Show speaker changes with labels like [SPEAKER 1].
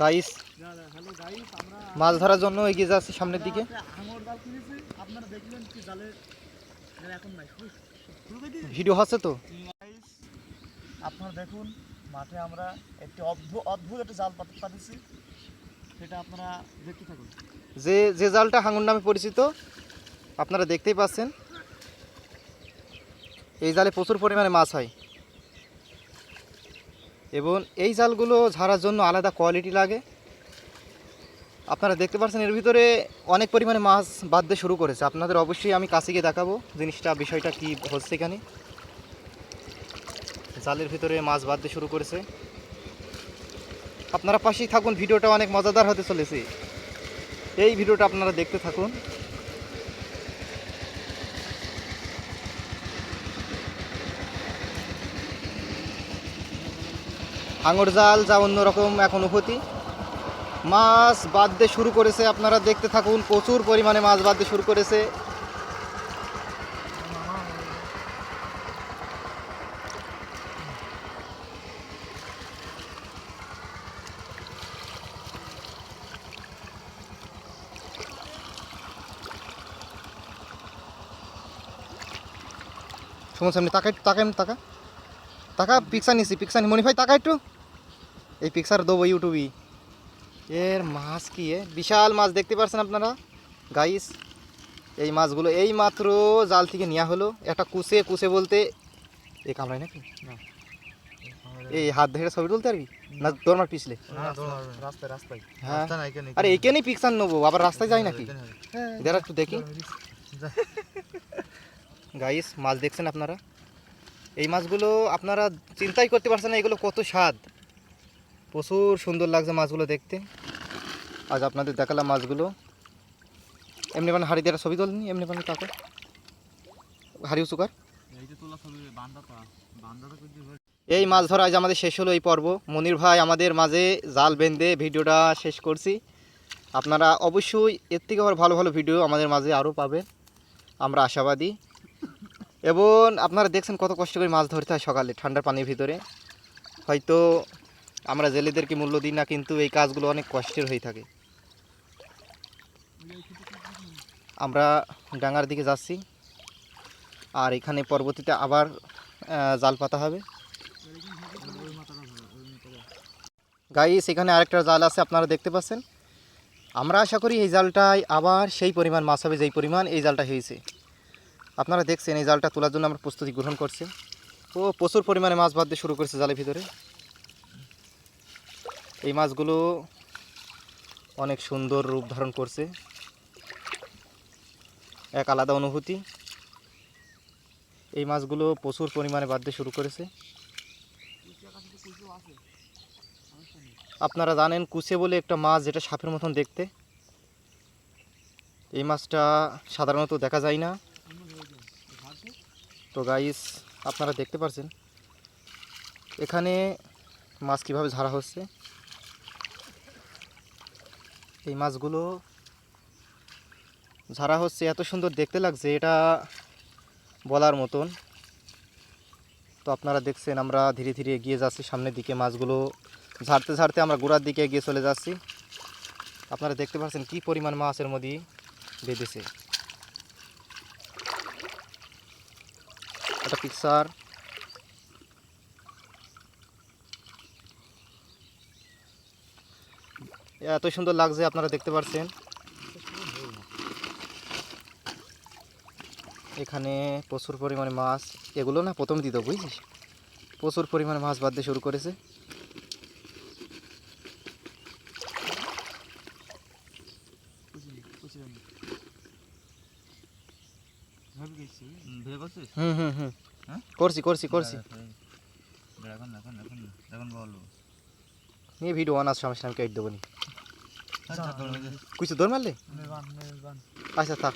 [SPEAKER 1] Guys মাছ ধরার জন্য এগিয়ে যাচ্ছি সামনের দিকে। ভিডিও হচ্ছে তো।
[SPEAKER 2] আপনারা দেখুন মাঠে আমরা একটি অদ্ভুত অদ্ভুত একটা জাল পাত- পাতেছি। সেটা আপনারা দেখতে থাকুন।
[SPEAKER 1] যে যে জালটা হাঙুর নামে পরিচিত আপনারা দেখতেই পাচ্ছেন। এই জালে প্রচুর পরিমাণে মাছ হয়। এবং এই জালগুলো ঝাড়ার জন্য আলাদা কোয়ালিটি লাগে। আপনারা দেখতে পাচ্ছেন এর ভিতরে অনেক পরিমাণে মাছ বাঁধতে শুরু করেছে। আপনাদের অবশ্যই আমি কাছে গিয়ে দেখাবো জিনিসটা, বিষয়টা কি হচ্ছে এখানে। জালের ভিতরে মাছ বাঁধতে শুরু করেছে। আপনারা পাশেই থাকুন, ভিডিওটা অনেক মজাদার হতে চলেছে। এই ভিডিওটা আপনারা দেখতে থাকুন। হাঙর জাল যা অন্যরকম এক অনুভূতি মাছ বাঁধতে শুরু করেছে, আপনারা দেখতে থাকুন, প্রচুর পরিমাণে মাছ বাঁধতে শুরু করেছে। সময় সামনে, তাকাই তাকাই তাকা তাকা পিকচার নিছি পিকচার মনে হয় তাকা একটু। এই পিকচার দেবো ইউটিউবে এর মাছ কি এ? বিশাল মাছ দেখতে পাচ্ছেন আপনারা? গাইস এই মাছগুলো এই মাত্র জাল থেকে নেওয়া হলো। একটা কুসে কুসে বলতে এ কামড়ায় নাকি? না। এই হাত ধরে ছবি তুলতে পারবি? না তোর মার পিছলে।
[SPEAKER 2] রাস্তায় রাস্তায়।
[SPEAKER 1] হ্যাঁ। আরে এইখানেই পিকচার নেব। আবার রাস্তায় যাই নাকি? এদের একটু দেখি। গাইস মাছ দেখছেন আপনারা? এই মাছগুলো আপনারা চিন্তাই করতে পারছেন না, এগুলো কত স্বাদ। প্রচুর সুন্দর লাগছে মাছগুলো দেখতে। আজ আপনাদের দেখালাম মাছগুলো। এমনি মানে হাড়ি দিয়ে ছবি তোলেনি, এমনি মানে কাকা? হাড়ি উঁচু কর
[SPEAKER 2] এই যে তোলা ছবি বান্দাটা বান্দাটা কিন্তু
[SPEAKER 1] এই মাছ ধরা আজ আমাদের শেষ হলো এই পর্ব। মনির ভাই আমাদের মাঝে জাল বেঁধে ভিডিওটা শেষ করছি। আপনারা অবশ্যই এর থেকে আবার ভালো ভালো ভিডিও আমাদের মাঝে আরও পাবেন। আমরা আশাবাদী। এবং আপনারা দেখছেন কত কষ্ট করে মাছ ধরতে হয় সকালে, ঠান্ডার পানির ভিতরে। হয়তো আমরা জেলেদেরকে মূল্য দিই না, কিন্তু এই কাজগুলো অনেক কষ্টের হয়ে থাকে। আমরা ডাঙ্গার দিকে যাচ্ছি, আর এখানে পরবর্তীতে আবার জাল পাতা হবে। গাইস এখানে আরেকটা জাল আছে, আপনারা দেখতে পাচ্ছেন। আমরা আশা করি এই জালটায় আবার সেই পরিমাণ মাছ হবে, যেই পরিমাণ এই জালটা হয়েছে। আপনারা দেখছেন এই জালটা তোলার জন্য আমরা প্রস্তুতি গ্রহণ করছি। ও প্রচুর পরিমাণে মাছ বাঁধতে শুরু করছে জালের ভিতরে। এই মাছগুলো অনেক সুন্দর রূপ ধারণ করছে। এক আলাদা অনুভূতি। এই মাছগুলো প্রচুর পরিমাণে বাঁধতে শুরু করেছে। আপনারা জানেন কুচে বলে একটা মাছ যেটা সাপের মতন দেখতে। এই মাছটা সাধারণত দেখা যায় না। তো গাইস আপনারা দেখতে পাচ্ছেন এখানে মাছ কীভাবে ঝাড়া হচ্ছে? এই মাছগুলো ঝাড়া হচ্ছে, এত সুন্দর দেখতে লাগছে, এটা বলার মতন। তো আপনারা দেখছেন, আমরা ধীরে ধীরে এগিয়ে যাচ্ছি, সামনের দিকে মাছগুলো ঝাড়তে ঝাড়তে আমরা গোড়ার দিকে এগিয়ে চলে যাচ্ছি। আপনারা দেখতে পাচ্ছেন কি পরিমাণ মাছের মধ্যে বেঁধেছে। একটা পিকচার। এত সুন্দর লাগছে, আপনারা দেখতে পাচ্ছেন এখানে প্রচুর পরিমাণে মাছ, এগুলো না প্রথম দিত, বুঝছিস? প্রচুর পরিমাণে মাছ বাঁধতে শুরু করেছে। হুম হুম হুম।
[SPEAKER 2] হ্যাঁ?
[SPEAKER 1] করছি করছি করছি। নিয়ে ভিডিও অনার্স সমস্যা আমি কেটে দেবো নি। কিছু দৌড় মারলে? আচ্ছা থাক।